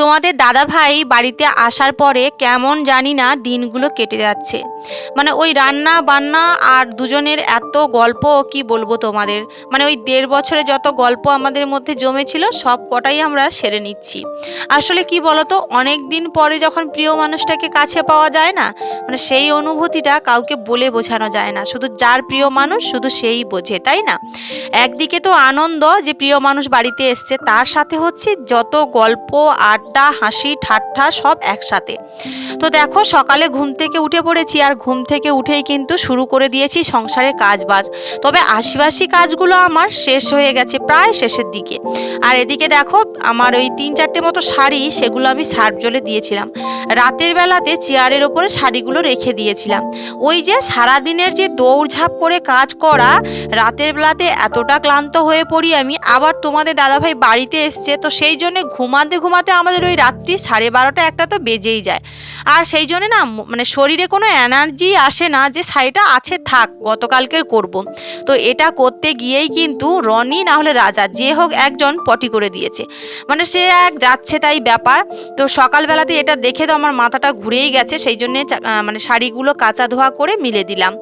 তোমাদের দাদা ভাই বাড়িতে আসার পরে কেমন জানি না দিনগুলো কেটে যাচ্ছে। মানে ওই রান্না বান্না আর দুজনের এত গল্প কি বলব তোমাদের? মানে ওই দেড় বছরে যত গল্প আমাদের মধ্যে জমেছিল, সব কটাই আমরা সেরে নিচ্ছি। আসলে কি বলতো অনেক দিন পরে যখন প্রিয় মানুষটাকে কাছে পাওয়া যায় না মানে সেই অনুভূতিটা কাউকে বলে বোঝানো যায় না। শুধু যার প্রিয় মানুষ, শুধু সেই বোঝে, তাই না? একদিকে তো আনন্দ যে প্রিয় মানুষ বাড়িতে এসছে, তার সাথে হচ্ছে যত গল্প আড্ডা হাসি, ঠাট্টা সব একসাথে। তো দেখো, সকালে ঘুম থেকে উঠে পড়েছি আর ঘুম থেকে উঠেই কিন্তু শুরু করে দিয়েছি সংসারে কাজ বাজ তবে আশিবাসি কাজগুলো আমার শেষ হয়ে গেছে প্রায় শেষের দিকে। আর এদিকে দেখো, আমার ওই তিন চারটে মতো শাড়ি, সেগুলো আমি সার্ফ জলে দিয়েছিলাম। রাতের বেলাতে চেয়ারের ওপরে শাড়িগুলো রেখে দিয়েছিলাম। ওই যে সারাদিনের যে দৌড়ঝাঁপ করে কাজ করা, রাতের বেলাতে এতটা ক্লান্ত হয়ে পড়ি আমি, আবার তোমাদের দাদাভাই বাড়িতে এসছে, তো সেই জন্য ঘুমাতে ঘুমাতে আমাদের ওই রাত্রি সাড়ে বারোটা একটা তো বেজেই যায়। আর সেই জন্য না মানে শরীরে কোনো এনার্জি আসে না যে শাড়িটা আছে থাক, গতকালকের করব। তো এটা করতে গিয়েই কিন্তু রনি না হলে রাজা, যে হোক একজন পটি করে দিয়েছে। মানে সে এক যাচ্ছে তাই ব্যাপার। তো সকালবেলাতে এটা দেখে তো আমার মাথাটা ঘুরেই গেছে, সেই জন্যে মানে শাড়িগুলো কাঁচা ধোয়া করে মিলে দিলাম।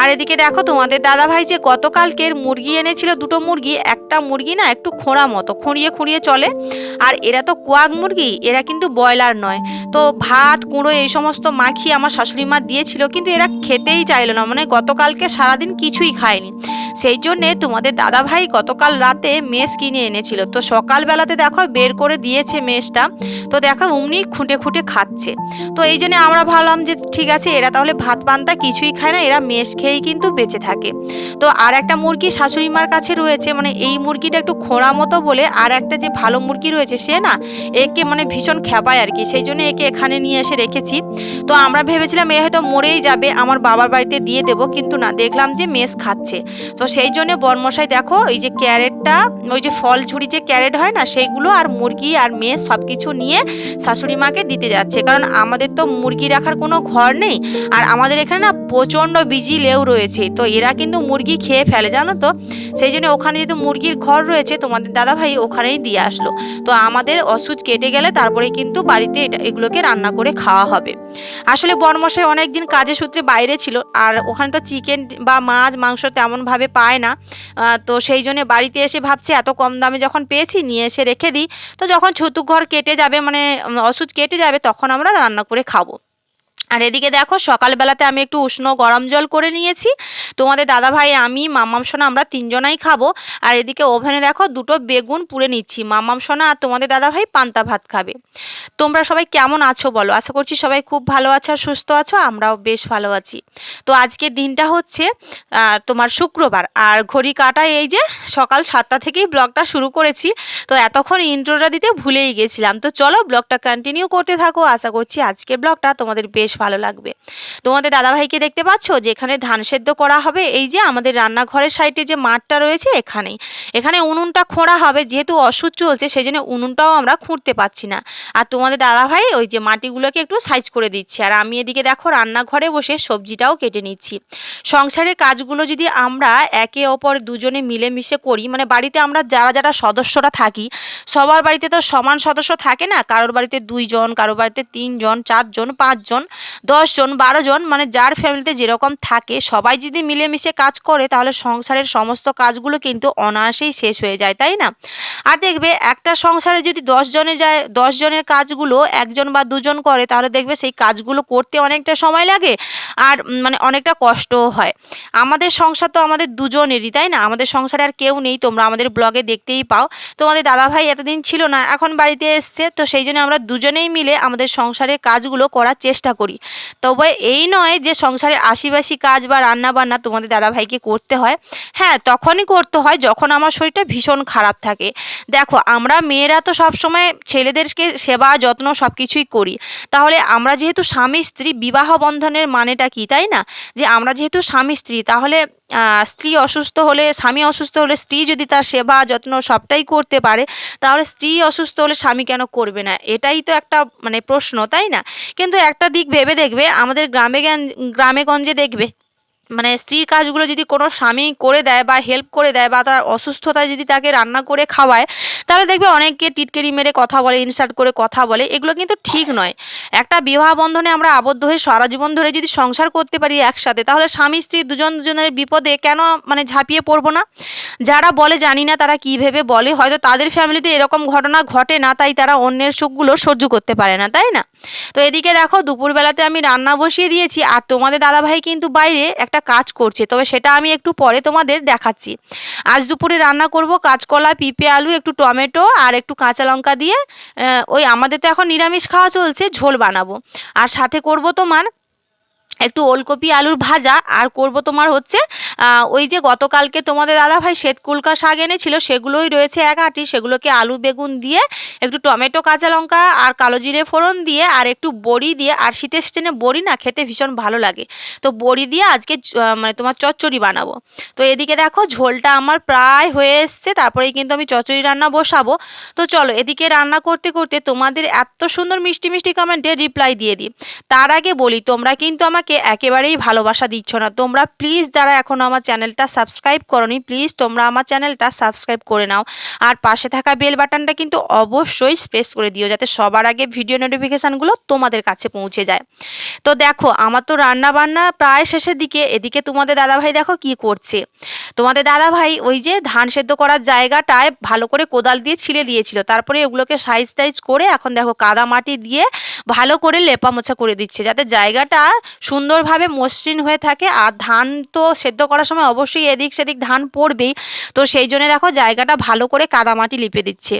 আর এদিকে দেখো তোমাদের দাদাভাই যে গতকালকের মুরগি এনেছিল, দুটো মুরগি, একটা মুরগি না একটু খোঁড়া মতো, খুঁড়িয়ে খুঁড়িয়ে চলে। আর এরা তো কোয়াক মুরগি? এরা কিন্তু ব্রয়লার নয়। তো ভাত, কুঁড়ো এই সমস্ত মাখিয়ে আমার শাশুড়ি মা দিয়েছিল, কিন্তু এরা খেতেই চাইলো না। মানে গতকালকে সারাদিন কিছুই খায়নি। সেই জন্যে তোমাদের দাদাভাই গতকাল রাতে মেস কিনে এনেছিল। তো সকালবেলাতে দেখো বের করে দিয়েছে মেসটা তো দেখো অমনি খুঁটে খুঁটে খাচ্ছে। তো এই জন্যে আমরা ভাবলাম যে ঠিক আছে, এরা তাহলে ভাত পান্তা কিছুই খায় না, এরা মেস খেয়েই কিন্তু বেঁচে থাকে। তো আর একটা মুরগি শাশুড়ি মার কাছে রয়েছে মানে এই মুরগিটা একটু খোঁড়া মতো বলে আর একটা যে ভালো মুরগি রয়েছে সে না, একে মানে ভীষণ খেপায় আর কি। সেই জন্য একে এখানে নিয়ে এসে রেখেছি। তো আমরা ভেবেছিলাম এ হয়তো মরেই যাবে, আমার বাবার বাড়িতে দিয়ে দেবো, কিন্তু না, দেখলাম যে মেস খাচ্ছে। তো সেই জন্য বর্মশাই দেখো, এই যে ক্যারেটটা, ওই যে ফল ঝুড়ি যে ক্যারেট হয় না, সেইগুলো আর মুরগি আর মেয়ে সব কিছু নিয়ে শাশুড়ি মাকে দিতে যাচ্ছে। কারণ আমাদের তো মুরগি রাখার কোনো ঘর নেই, আর আমাদের এখানে না প্রচণ্ড বিজি লেউ রয়েছে। তো এরা কিন্তু মুরগি খেয়ে ফেলে, জানো তো? সেই জন্য ওখানে যেহেতু মুরগির ঘর রয়েছে, তোমাদের দাদাভাই ওখানেই দিয়ে আসলো। তো আমাদের অসুচ কেটে গেলে তারপরে কিন্তু বাড়িতে এটা এগুলোকে রান্না করে খাওয়া হবে। আসলে বর্মশাই অনেক দিন কাজের সূত্রে বাইরে ছিল, আর ওখানে তো চিকেন বা মাছ, মাংস তেমনভাবে পায় না। তো সেই জন্য বাড়িতে এসে ভাবছে, এত কম দামে যখন পেয়েছি, নিয়ে এসে রেখে দিই। তো যখন ছতু ঘর কেটে যাবে মানে অসুচ কেটে যাবে, তখন আমরা রান্না করে খাব। আর এদিকে দেখো, সকালবেলাতে আমি একটু উষ্ণ গরম জল করে নিয়েছি। তোমাদের দাদাভাই, আমি, মামাম সোনা আমরা তিনজনাই খাব। আর এদিকে ওভেনে দেখো, দুটো বেগুন পুড়ে নিচ্ছি। মামাম সোনা আর তোমাদের দাদাভাই পান্তা ভাত খাবে। তোমরা সবাই কেমন আছো বলো? আশা করছি সবাই খুব ভালো আছো আর সুস্থ আছো, আমরাও বেশ ভালো আছি। তো আজকের দিনটা হচ্ছে তোমার শুক্রবার। আর ঘড়ি কাটা এই যে সকাল সাতটা থেকেই ব্লগটা শুরু করেছি। তো এতক্ষণ ইন্ট্রোটা দিতে ভুলেই গেছিলাম। তো চলো ব্লগটা কন্টিনিউ করতে থাকো। আশা করছি আজকে ব্লগটা তোমাদের বেশ ভালো লাগবে। তোমাদের দাদাভাইকে দেখতে পাচ্ছ যে এখানে ধান সেদ্ধ করা হবে। এই যে আমাদের রান্নাঘরের সাইডে যে মাঠটা রয়েছে এখানেই। এখানে উনুনটা খোঁড়া হবে, যেহেতু ওষুধ চলছে সেই জন্য উনুনটাও আমরা খুঁড়তে পাচ্ছি না। আর তোমাদের দাদাভাই ওই যে মাটিগুলোকে একটু সাইজ করে দিচ্ছে। আর আমি এদিকে দেখো রান্নাঘরে বসে সবজিটাও কেটে নিচ্ছি। সংসারের কাজগুলো যদি আমরা একে অপর দুজনে মিলেমিশে করি মানে বাড়িতে আমরা যারা যারা সদস্যরা থাকি, সবার বাড়িতে তো সমান সদস্য থাকে না। কারোর বাড়িতে দুইজন, কারোর বাড়িতে তিনজন, চারজন, পাঁচজন। দশজন বারো জন মানে যার ফ্যামিলিতে যেরকম থাকে, সবাই যদি মিলেমিশে কাজ করে, তাহলে সংসারের সমস্ত কাজগুলো কিন্তু অনায়াসেই শেষ হয়ে যায়, তাই না? আর দেখবে একটা সংসারে যদি দশ জনে যায়, দশ জনের কাজগুলো একজন বা দুজন করে, তাহলে দেখবে সেই কাজগুলো করতে অনেকটা সময় লাগে, আর মানে অনেকটা কষ্টও হয়। আমাদের সংসার তো আমাদের দুজনেরই, তাই না? আমাদের সংসারে আর কেউ নেই, তোমরা আমাদের ব্লগে দেখতেই পাও। তোমাদের দাদাভাই এতদিন ছিল না, এখন বাড়িতে এসছে, তো সেই জন্য আমরা দুজনেই মিলে আমাদের সংসারের কাজগুলো করার চেষ্টা করি। তবে এই নয় যে সংসারে আশিবাসী কাজ বা রান্না বান্না তোমাদের দাদাভাইকে করতে হয়। হ্যাঁ তখনই করতে হয় যখন আমার শরীরটা ভীষণ খারাপ থাকে। দেখো, আমরা মেয়েরা তো সবসময় ছেলেদেরকে সেবা, যত্ন সব কিছুই করি। তাহলে আমরা যেহেতু স্বামী স্ত্রী বিবাহ বন্ধনের মানেটা কি, তাই না? যে আমরা যেহেতু স্বামী স্ত্রী তাহলে স্ত্রী অসুস্থ হলে, স্বামী অসুস্থ হলে স্ত্রী যদি তার সেবা যত্ন সবটাই করতে পারে, তাহলে স্ত্রী অসুস্থ হলে স্বামী কেন করবে না? এটাই তো একটা মানে প্রশ্ন, তাই না? কিন্তু একটা দিক ভেবে দেখবে, আমাদের গ্রামে গ্রামে গঞ্জে দেখবে মানে স্ত্রীর কাজগুলো যদি কোনো স্বামী করে দেয় বা হেল্প করে দেয় বা তার অসুস্থতায় যদি তাকে রান্না করে খাওয়ায়, তাহলে দেখবে অনেকে টিটকেরি মেরে কথা বলে ইনসার্ট করে কথা বলে, এগুলো কিন্তু ঠিক নয়। একটা বিবাহ বন্ধনে আমরা আবদ্ধ হয়ে সারা জীবন ধরে যদি সংসার করতে পারি একসাথে, তাহলে স্বামী স্ত্রী দুজন দুজনের বিপদে কেন মানে ঝাঁপিয়ে পড়ব না? যারা বলে জানি না তারা কী ভেবে বলে, হয়তো তাদের ফ্যামিলিতে এরকম ঘটনা ঘটে না, তাই তারা অন্যের সুখগুলো সহ্য করতে পারে না, তাই না? তো এদিকে দেখো, দুপুরবেলাতে আমি রান্না বসিয়ে দিয়েছি, আর তোমাদের দাদাভাই কিন্তু বাইরে একটা কাজ করছে, তবে সেটা আমি একটু পরে তোমাদের দেখাচ্ছি। আজ দুপুরে রান্না করব কাঁচকলা, পিঁপে আলু, একটু টমেটো আর একটু কাঁচা লঙ্কা দিয়ে ওই আমাদের তো এখন নিরামিষ খাওয়া চলছে, ঝোল বানাবো। আর সাথে করব তোমার একটু ওলকপি, আলুর ভাজা, আর করব তোমার হচ্ছে ওই যে গতকালকে তোমাদের দাদা দাদাভাই শ্বেতকুলকা শাক এনেছিল, সেগুলোই রয়েছে এক আঁটি, সেগুলোকে আলু বেগুন দিয়ে, একটু টমেটো, কাঁচা লঙ্কা, আর কালো জিরে ফোড়ন দিয়ে, আর একটু বড়ি দিয়ে, আর শীতের সিজনে বড়ি না খেতে ভীষণ ভালো লাগে। তো বড়ি দিয়ে আজকে মানে তোমার চচ্চড়ি বানাবো। তো এদিকে দেখো, ঝোলটা আমার প্রায় হয়ে এসছে, তারপরেই কিন্তু আমি চচ্চড়ি রান্না বসাবো। তো চলো, এদিকে রান্না করতে করতে তোমাদের এত সুন্দর মিষ্টি মিষ্টি কমেন্টে রিপ্লাই দিয়ে দিই। তার আগে বলি, তোমরা কিন্তু আমাকে একেবারেই ভালোবাসা দিচ্ছ না। তোমরা প্লিজ যারা এখনও আমার চ্যানেলটা সাবস্ক্রাইব করনি প্লিজ তোমরা আমার চ্যানেলটা সাবস্ক্রাইব করে নাও। আর পাশে থাকা বেল বাটনটা কিন্তু অবশ্যই প্রেস করে দিও, যাতে সবার আগে ভিডিও নোটিফিকেশানগুলো তোমাদের কাছে পৌঁছে যায়। তো দেখো, আমার তো রান্না বান্না প্রায় শেষের দিকে। এদিকে তোমাদের দাদাভাই দেখো কি করছে। তোমাদের দাদাভাই ওই যে ধান সেদ্ধ করার জায়গাটায় ভালো করে কোদাল দিয়ে ছিলে দিয়েছিল। তারপরে ওগুলোকে সাইজ টাইজ করে এখন দেখো কাদা মাটি দিয়ে ভালো করে লেপা মোছা করে দিচ্ছে, যাতে জায়গাটা সুন্দরভাবে মসৃণ হয়ে থাকে আর ধান তো সেদ্ধ করার সময় অবশ্যই এদিক সেদিক ধান পড়বেই। তো সেই জন্য দেখো জায়গাটা ভালো করে কাদামাটি লিপে দিচ্ছে।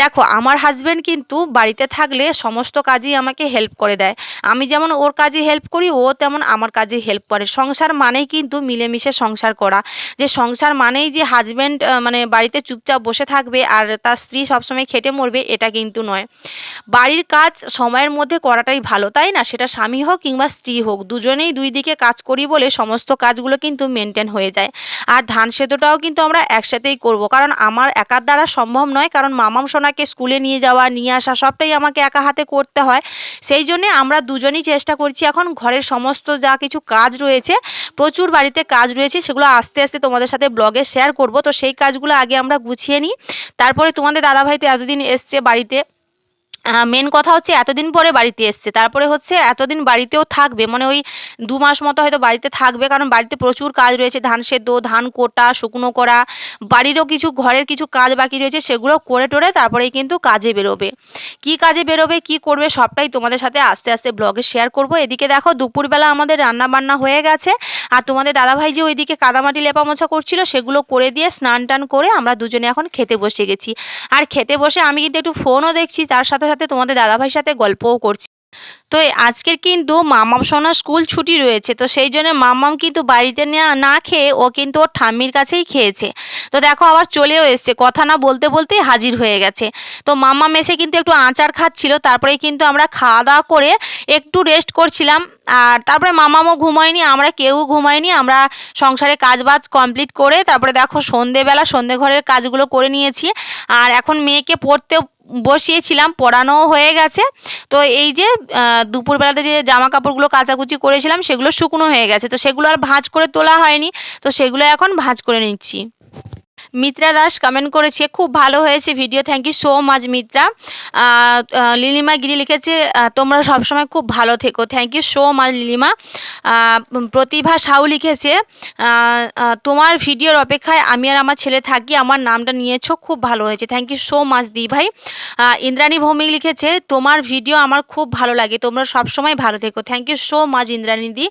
দেখো আমার হাজব্যান্ড কিন্তু বাড়িতে থাকলে সমস্ত কাজই আমাকে হেল্প করে দেয়। আমি যেমন ওর কাজে হেল্প করি, ও তেমন আমার কাজে হেল্প করে। সংসার মানেই কিন্তু মিলেমিশে সংসার করা। যে সংসার মানেই যে হাজব্যান্ড মানে বাড়িতে চুপচাপ বসে থাকবে আর তার স্ত্রী সবসময় খেটে মরবে, এটা কিন্তু নয়। বাড়ির কাজ সময়ের মধ্যে করাটাই ভালো, তাই না? সেটা স্বামী হোক কিংবা স্ত্রী হোক দুজনেই দুই দিকে কাজ করি বলে সমস্ত কাজগুলো কিন্তু মেনটেন হয়ে যায়। আর ধান সেদ্ধটাও কিন্তু আমরা একসাথেই করব। কারণ আমার একার দ্বারা সম্ভব নয়। কারণ মামাম সোনাকে স্কুলে নিয়ে যাওয়া, নিয়ে আসা সবটাই আমাকে একা হাতে করতে হয়। সেই জন্যে আমরা দুজনেই চেষ্টা করছি এখন ঘরের সমস্ত যা কিছু কাজ রয়েছে, প্রচুর বাড়িতে কাজ রয়েছে, সেগুলো আস্তে আস্তে তোমাদের সাথে ব্লগে শেয়ার করব। তো সেই কাজগুলো আগে আমরা গুছিয়ে নিই। তারপরে তোমাদের দাদাভাই তো এতদিন এসছে বাড়িতে। মেন কথা হচ্ছে এতদিন পরে বাড়িতে এসছে। তারপরে হচ্ছে এতদিন বাড়িতেও থাকবে। মানে ওই দু মাস মতো হয়তো বাড়িতে থাকবে। কারণ বাড়িতে প্রচুর কাজ রয়েছে। ধান সেদ্ধ, ধান কোটা, শুকনো করা, বাড়িরও কিছু, ঘরের কিছু কাজ বাকি রয়েছে, সেগুলো করে টোরে তারপরেই কিন্তু কাজে বেরোবে। কি কাজে বেরোবে, কি করবে, সবটাই তোমাদের সাথে আস্তে আস্তে ব্লগে শেয়ার করব। এদিকে দেখো, দুপুরবেলা আমাদের রান্না বান্না হয়ে গেছে। আর তোমাদের দাদাভাই যে ওইদিকে কাদামাটি লেপা মোছা করছিল, সেগুলো করে দিয়ে স্নান টান করে আমরা দুজনে এখন খেতে বসে গেছি। আর খেতে বসে আমি কিন্তু একটু ফোনও দেখছি, তার সাথে সাথে তোমাদের দাদাভাইয়ের সাথে গল্পও করছি। তো আজকের কিন্তু মামাম সোনার স্কুল ছুটি রয়েছে। তো সেই জন্য মামাম কিন্তু বাড়িতে না- না খেয়ে ও কিন্তু ওর ঠাম্মির কাছেই খেয়েছে। তো দেখো আবার চলেও এসছে। কথা না বলতে বলতেই হাজির হয়ে গেছে। তো মামাম এসে কিন্তু একটু আচার খাচ্ছিল তারপরে কিন্তু আমরা খাওয়া দাওয়া করে একটু রেস্ট করছিলাম। আর তারপরে মামামও ঘুমায়নি, আমরা কেউ ঘুমায়নি। আমরা সংসারে কাজ বাজ কমপ্লিট করে তারপরে দেখো সন্ধেবেলা সন্ধে ঘরের কাজগুলো করে নিয়েছি। আর এখন মেয়েকে পড়তে বসিয়েছিলাম, পড়ানোও হয়ে গেছে। তো এই যে দুপুরবেলাতে যে জামা কাপড়গুলো কাচাকুচি করেছিলাম, সেগুলো শুকনো হয়ে গেছে। তো সেগুলো আর ভাঁজ করে তোলা হয়নি। তো সেগুলো এখন ভাঁজ করে নিচ্ছি। মিত্রা দাস কমেন্ট করেছে, খুব ভালো হয়েছে video thank you so much Mitra. Lilima Giri লিখেছে তোমরা সবসময় খুব ভালো থেকো thank you so much Lilima. Pratibha Sau লিখেছে তোমার ভিডিওর অপেক্ষায় আমি আর আমার ছেলে থাকি, আমার নামটা নিয়েছো, খুব ভালো হয়েছে থ্যাংক ইউ সো মাচ দি ভাই। ইন্দ্রাণী ভৌমিক লিখেছে, তোমার ভিডিও আমার খুব ভালো লাগে, তোমরা সবসময় ভালো থেকো thank you so much Indrani the.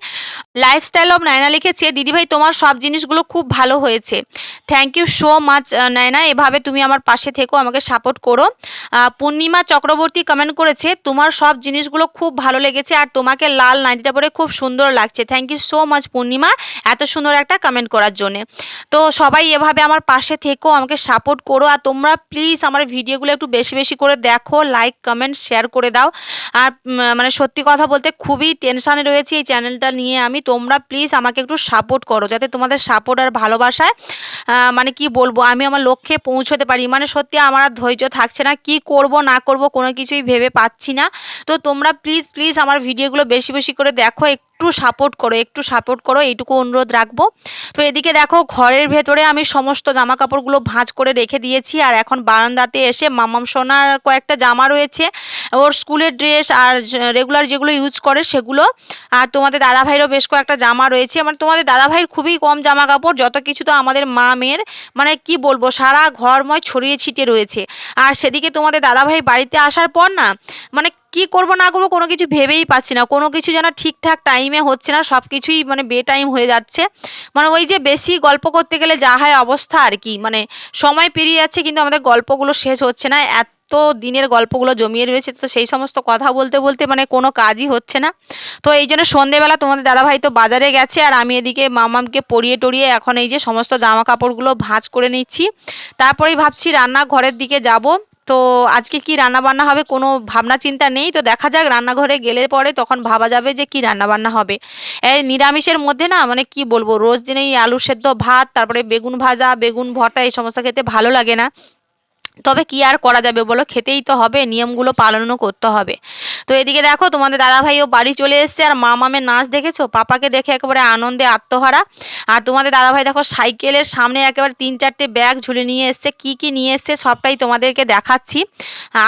Lifestyle of Naina লিখেছে দিদিভাই তোমার সব জিনিসগুলো খুব ভালো হয়েছে thank you so much Naina এভাবে তুমি আমার পাশে থেকো, আমাকে সাপোর্ট করো। পূর্ণিমা চক্রবর্তী কমেন্ট করেছে, তোমার সব জিনিসগুলো খুব ভালো লেগেছে আর তোমাকে লাল নাইটিটা পরে খুব সুন্দর লাগছে। Thank you so much Purnima. এত সুন্দর একটা কমেন্ট করার জন্যে। তো সবাই এভাবে আমার পাশে থেকো, আমাকে সাপোর্ট করো। আর তোমরা প্লিজ আমার ভিডিওগুলো একটু বেশি বেশি করে দেখো লাইক কমেন্ট শেয়ার করে দাও। আর মানে সত্যি কথা বলতে খুবই টেনশানে রয়েছি এই চ্যানেলটা নিয়ে আমি। তোমরা প্লিজ আমাকে একটু সাপোর্ট করো, যাতে তোমাদের সাপোর্ট আর ভালোবাসায় মানে কি বলব, আমি আমার লক্ষ্যে পৌঁছতে পারি। মানে সত্যি আমার আর ধৈর্য থাকছে না। কি করব, না করব কোনো কিছুই ভেবে পাচ্ছি না। তো তোমরা প্লিজ প্লিজ আমার ভিডিওগুলো বেশি বেশি করে দেখো। একটু সাপোর্ট করো, একটু সাপোর্ট করো, এইটুকু অনুরোধ রাখব। তো এদিকে দেখো, ঘরের ভেতরে আমি সমস্ত জামা কাপড়গুলো ভাঁজ করে রেখে দিয়েছি, আর এখন বারান্দাতে এসে মামাম সোনার কয়েকটা জামা রয়েছে। ওর স্কুলের ড্রেস আর রেগুলার যেগুলো ইউজ করে সেগুলো। আর তোমাদের দাদাভাইয়েরও বেশ কয়েকটা জামা রয়েছে। মানে তোমাদের দাদাভাইয়ের খুবই কম জামা কাপড় যত কিছু তো আমাদের মা মেয়ের মানে কি বলব, সারা ঘরময় ছড়িয়ে ছিটিয়ে রয়েছে। আর সেদিকে তোমাদের দাদাভাই বাড়িতে আসার পর না মানে কি করব না করব কোনো কিছু ভেবেই পাচ্ছি না। কোনো কিছু যেন ঠিকঠাক টাইমে হচ্ছে না সব কিছুই মানে বে টাইম হয়ে যাচ্ছে। মানে ওই যে বেশি গল্প করতে গেলে যা হয় অবস্থা আর কি। মানে সময় পেরিয়ে যাচ্ছে কিন্তু আমাদের গল্পগুলো শেষ হচ্ছে না। এত তো দিনের গল্পগুলো জমিয়ে রয়েছে, তো সেই সমস্ত কথা বলতে বলতে মানে কোনো কাজই হচ্ছে না। তো এই জন্য সন্ধেবেলা তোমাদের দাদাভাই তো বাজারে গেছে আর আমি এদিকে মামামকে পরিয়ে টরিয়ে এখন এই যে সমস্ত জামা কাপড়গুলো ভাঁজ করে নিচ্ছি। তারপরেই ভাবছি রান্নাঘরের দিকে যাব। তো আজকে কি রান্না বান্না হবে কোনো ভাবনা চিন্তা নেই? তো দেখা যাক রান্নাঘরে গেলে পরে তখন ভাবা যাবে যে কি রান্না বান্না হবে। এই নিরামিষের মধ্যে না মানে কি বলব? রোজ দিনেই আলু সেদ্ধ ভাত, তারপরে বেগুন ভাজা, বেগুন ভর্তা এই সমস্ত খেতে ভালো লাগে না। তবে কি আর করা যাবে বলো? খেতেই তো হবে, নিয়মগুলো পালনও করতে হবে। তো এদিকে দেখো, তোমাদের দাদাভাইও বাড়ি চলে এসছে, আর মা মামের নাচ দেখেছ? পাপাকে দেখে একেবারে আনন্দে আত্মহারা। আর তোমাদের দাদাভাই দেখো, সাইকেলের সামনে একেবারে তিন চারটে ব্যাগ ঝুলে নিয়ে এসছে। কি কি নিয়ে এসছে সবটাই তোমাদেরকে দেখাচ্ছি।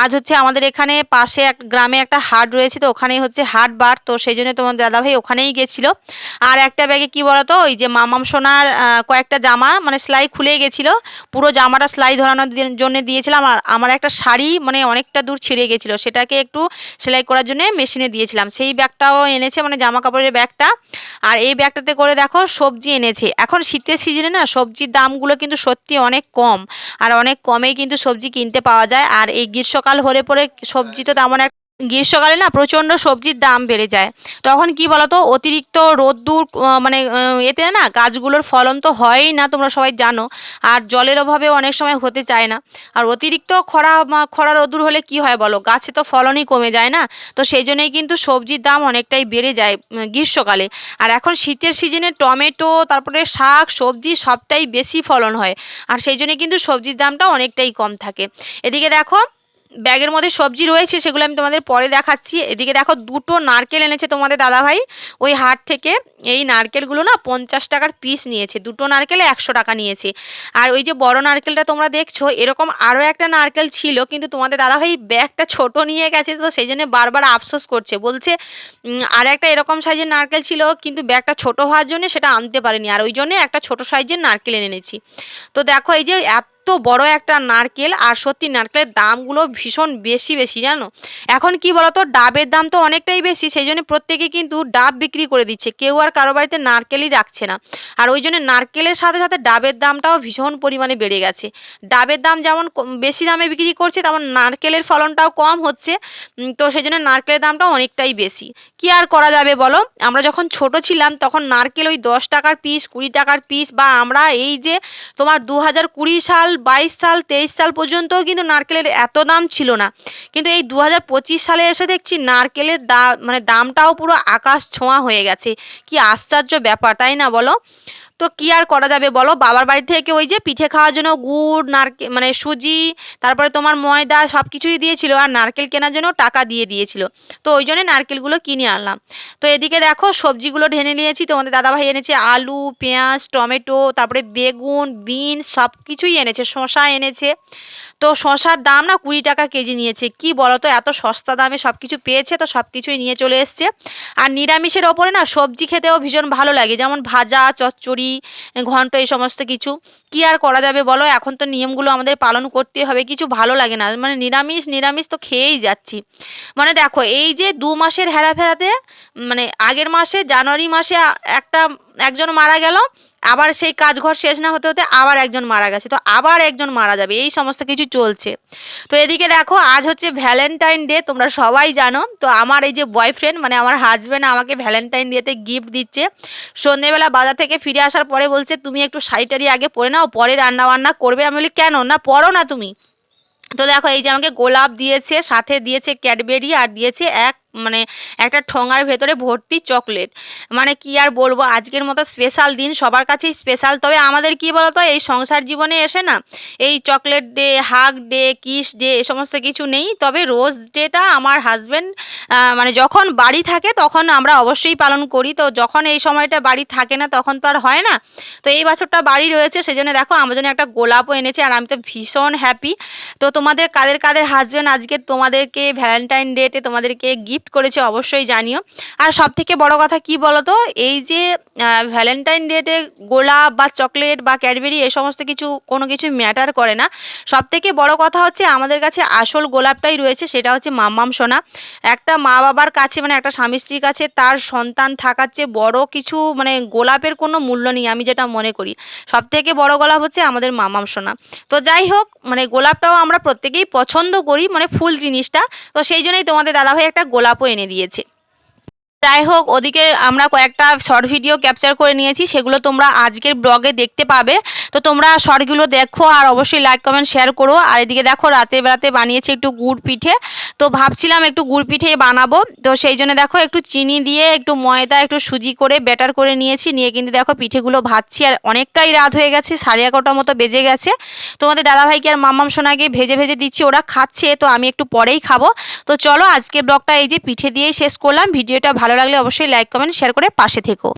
আজ হচ্ছে আমাদের এখানে পাশে এক গ্রামে একটা হাট রয়েছে, তো ওখানেই হচ্ছে হাট বার। তো সেই জন্য তোমাদের দাদাভাই ওখানেই গেছিল। আর একটা ব্যাগে কি বলতো, ওই যে মামাম সোনার কয়েকটা জামা মানে সেলাই খুলে গেছিল। পুরো জামাটা সেলাই ধরানোর জন্য দিয়েছিলাম আর আমার একটা শাড়ি মানে অনেকটা দূর ছিঁড়ে গেছিল। সেটাকে একটু সেলাই করার জন্য মেশিনে দিয়েছিলাম। সেই ব্যাগটাও এনেছে মানে জামা কাপড়ের ব্যাগটা। আর এই ব্যাগটাতে করে দেখো সবজি এনেছে। এখন শীতের সিজনে না সবজির দামগুলো কিন্তু সত্যি অনেক কম। আর অনেক কমেই কিন্তু সবজি কিনতে পাওয়া যায়। আর এই গ্রীষ্মকাল হলে পরে সবজি তো তেমন এক গ্রীষ্মকালে না প্রচণ্ড সবজির দাম বেড়ে যায়। তখন কি বলতো? অতিরিক্ত রোদ্দুর মানে এতে না গাছগুলোর ফলন তো হয়ই না, তোমরা সবাই জানো। আর জলের অভাবে অনেক সময় হতে চায় না। আর অতিরিক্ত খরা খরা রোদ্দুর হলে কি হয় বলো? গাছে তো ফলনই কমে যায় না। তো সেই জন্যই কিন্তু সবজির দাম অনেকটাই বেড়ে যায় গ্রীষ্মকালে। আর এখন শীতের সিজনে টমেটো, তারপরে শাক, সবজি সবটাই বেশি ফলন হয়। আর সেই জন্যই কিন্তু সবজির দামটা অনেকটাই কম থাকে। এদিকে দেখো ব্যাগের মধ্যে সবজি রয়েছে, সেগুলো আমি তোমাদের পরে দেখাচ্ছি। এদিকে দেখো দুটো নারকেল এনেছে তোমাদের দাদাভাই। ওই হাট থেকে এই নারকেলগুলো না পঞ্চাশ টাকার পিস নিয়েছে। দুটো নারকেলে একশো টাকা নিয়েছে। আর ওই যে বড় নারকেলটা তোমরা দেখছ, এরকম আরও একটা নারকেল ছিল, কিন্তু তোমাদের দাদাভাই ব্যাগটা ছোট নিয়ে গেছে, তো সেই জন্য বারবার আফসোস করছে। বলছে আর একটা এরকম সাইজের নারকেল ছিল, কিন্তু ব্যাগটা ছোট হওয়ার জন্য সেটা আনতে পারেনি। আর ওই জন্য একটা ছোট সাইজের নারকেল এনেছি। তো দেখো এই যে এত এত বড় একটা নারকেল আর সত্যি নারকেলের দামগুলো ভীষণ বেশি বেশি, জানো? এখন কি বলতো, ডাবের দাম তো অনেকটাই বেশি, সেই জন্য প্রত্যেকে কিন্তু ডাব বিক্রি করে দিচ্ছে। কেউ আর কারও বাড়িতে নারকেলই রাখছে না। আর ওই জন্য নারকেলের সাথে সাথে ডাবের দামটাও ভীষণ পরিমাণে বেড়ে গেছে। ডাবের দাম যেমন বেশি দামে বিক্রি করছে, তেমন নারকেলের ফলনটাও কম হচ্ছে। তো সেই জন্য নারকেলের দামটাও অনেকটাই বেশি। কি আর করা যাবে বলো? আমরা যখন ছোট ছিলাম, তখন নারকেল ওই দশ টাকার পিস কুড়ি টাকার পিস বা আমরা এই যে তোমার দু হাজার কুড়ি সাল বাইশ সাল, তেইশ সাল পর্যন্তও কিন্তু নারকেলের এত দাম ছিল না। কিন্তু এই দু হাজার পঁচিশ সালে এসে দেখছি নারকেলের দাম মানে দামটাও পুরো আকাশ ছোঁয়া হয়ে গেছে। কি আশ্চর্য ব্যাপার, তাই না বলো? তো কী আর করা যাবে বলো? বাবার বাড়ি থেকে ওই যে পিঠে খাওয়ার জন্য গুড় নারকেল মানে সুজি, তারপরে তোমার ময়দা সব কিছুই দিয়েছিল আর নারকেল কেনার জন্য টাকা দিয়ে দিয়েছিল। তো ওই জন্যে নারকেলগুলো কিনে আনলাম। তো এদিকে দেখো সবজিগুলো ঢেনে নিয়েছি, তোমাদের দাদাভাই এনেছে আলু, পেঁয়াজ, টমেটো, তারপরে বেগুন, বিন সব কিছুই এনেছে শশা এনেছে। তো শশার দাম না কুড়ি টাকা কেজি নিয়েছে। কি বলো তো এত সস্তা দামে সব কিছু পেয়েছে তো সব কিছুই নিয়ে চলে এসছে। আর নিরামিষের ওপরে না সবজি খেতেও ভীষণ ভালো লাগে, যেমন ভাজা, চচ্চড়ি ঘন্ট, এই সমস্ত কিছু। কি আর করা যাবে বলো? এখন তো নিয়মগুলো আমাদের পালন করতে হবে, কিছু ভালো লাগে না। মানে নিরামিষ নিরামিষ তো খেয়েই যাচ্ছি। মানে দেখো, এই যে দু মাসের হেরাফেরাতে মানে আগের মাসে, জানুয়ারি মাসে একটা, একজন মারা গেল আবার সেই কাজঘর শেষ না হতে হতে আবার একজন মারা গেছে। তো আবার একজন মারা যাবে, এই সমস্ত কিছু চলছে। তো এদিকে দেখো, আজ হচ্ছে ভ্যালেন্টাইন ডে তোমরা সবাই জানো। তো আমার এই যে বয়ফ্রেন্ড মানে আমার হাজব্যান্ড আমাকে ভ্যালেন্টাইন ডেতে গিফট দিচ্ছে। সন্ধেবেলা বাজার থেকে ফিরে আসার পরে বলছে, তুমি একটু শাড়িটারি আগে পরে নাও, পরে রান্না বান্না করবে। আমি বলি, কেন? না, পরো না তুমি। তো দেখো, এই যে আমাকে গোলাপ দিয়েছে, সাথে দিয়েছে ক্যাডবেরি আর দিয়েছে এক মানে একটা ঠোঙার ভেতরে ভর্তি চকলেট। মানে কি আর বলব, আজকের মতো স্পেশাল দিন, সবার কাছেই স্পেশাল তবে আমাদের কি বলতো, এই সংসার জীবনে এসে না, এই chocolate day hug day kiss day এ সমস্ত কিছু নেই। তবে রোজ ডেটা আমার হাজব্যান্ড মানে যখন বাড়ি থাকে তখন আমরা অবশ্যই পালন করি। তো যখন এই সময়টা বাড়ি থাকে না, তখন তো আর হয় না। তো এই বছরটা বাড়ি রয়েছে সেই জন্য দেখো আমার জন্য একটা গোলাপও এনেছে, আর আমি তো ভীষণ হ্যাপি তো তোমাদের, কাদের কাদের হাজব্যান্ড আজকে তোমাদেরকে ভ্যালেন্টাইন ডেতে তোমাদেরকে গিফট করেছে, অবশ্যই জানিও। আর সব থেকে বড় কথা কি বলো তো এই যে ভ্যালেন্টাইন ডেতে গোলাপ বা চকলেট বা ক্যাডবেরি এই সমস্ত কিছু, কোনো কিছু ম্যাটার করে না। সব থেকে বড় কথা হচ্ছে, আমাদের কাছে আসল গোলাপটাই রয়েছে, সেটা হচ্ছে মাম্মাম সোনা। একটা মা বাবার কাছে মানে একটা স্বামী স্ত্রীর কাছে তার সন্তান থাকার চেয়ে বড় কিছু মানে গোলাপের কোনো মূল্য নেই, আমি যেটা মনে করি। সব থেকে বড় গোলাপ হচ্ছে আমাদের মামাম সোনা। তো যাই হোক মানে গোলাপটাও আমরা প্রত্যেকেই পছন্দ করি মানে ফুল জিনিসটা। তো সেই জন্যই তোমাদের দাদাভাই একটা গোলাপও এনে দিয়েছে। যাই হোক, ওদিকে আমরা কয়েকটা শর্ট ভিডিও ক্যাপচার করে নিয়েছি, সেগুলো তোমরা আজকের ব্লগে দেখতে পাবে। তো তোমরা শর্টগুলো দেখো আর অবশ্যই লাইক কমেন্ট শেয়ার করো। আর এদিকে দেখো, রাতে বেড়াতে বানিয়েছি একটু গুড় পিঠে। তো ভাবছিলাম একটু গুড় পিঠে বানাবো। তো সেই জন্য দেখো, একটু চিনি দিয়ে একটু ময়দা, একটু সুজি করে ব্যাটার করে নিয়েছি। নিয়ে কিন্তু দেখো, পিঠেগুলো ভাজছি আর অনেকটাই রাত হয়ে গেছে, সাড়ে এগারোটার মতো বেজে গেছে। তোমাদের দাদাভাইকে আর মাম্মাম সোনাকে ভেজে ভেজে দিচ্ছি, ওরা খাচ্ছে, তো আমি একটু পরেই খাব। তো চলো, আজকের ব্লগটা এই যে, পিঠে দিয়েই শেষ করলাম। ভিডিওটা ভালো লাগলে অবশ্যই লাইক কমেন্ট শেয়ার করে পাশে থেকো।